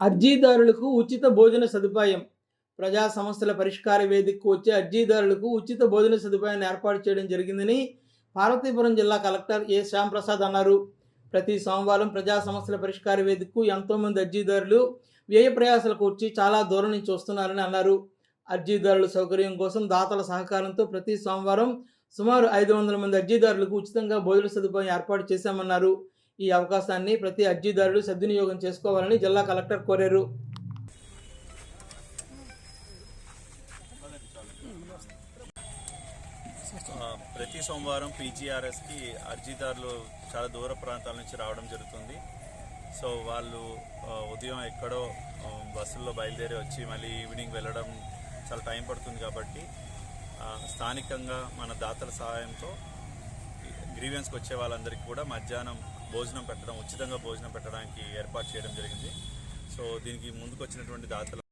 అర్జీదారులకు ఉచిత భోజన సదుపాయం. ప్రజా సమస్యల పరిష్కార వేదికకు వచ్చే అర్జీదారులకు ఉచిత భోజన సదుపాయాన్ని ఏర్పాటు చేయడం జరిగిందని పార్వతీపురం జిల్లా కలెక్టర్ ఏ శ్యాంప్రసాద్ అన్నారు. ప్రతి సోమవారం ప్రజా సమస్యల పరిష్కార వేదికకు ఎంతోమంది అర్జీదారులు వ్యయ ప్రయాసాలకు వచ్చి చాలా దూరం నుంచి వస్తున్నారని అన్నారు. అర్జీదారుల సౌకర్యం కోసం దాతల సహకారంతో ప్రతి సోమవారం సుమారు ఐదు వందల మంది అర్జీదారులకు ఉచితంగా భోజన సదుపాయం ఏర్పాటు చేశామన్నారు. ఈ అవకాశాన్ని ప్రతి అర్జీదారులు సద్వినియోగం చేసుకోవాలని జిల్లా కలెక్టర్ కోరారు. ప్రతి సోమవారం పీజీఆర్ఎస్కి అర్జీదారులు చాలా దూర ప్రాంతాల నుంచి రావడం జరుగుతుంది. సో వాళ్ళు ఉదయం ఎక్కడో బస్సుల్లో బయలుదేరి వచ్చి మళ్ళీ ఈవినింగ్ వెళ్ళడం చాలా టైం పడుతుంది కాబట్టి స్థానికంగా మన దాతల సహాయంతో గ్రీవెన్స్కి వచ్చే వాళ్ళందరికీ కూడా మధ్యాహ్నం భోజనం పెట్టడం ఉచితంగా భోజనం పెట్టడానికి ఏర్పాటు చేయడం జరిగింది. సో దీనికి ముందుకు వచ్చినటువంటి దాతలు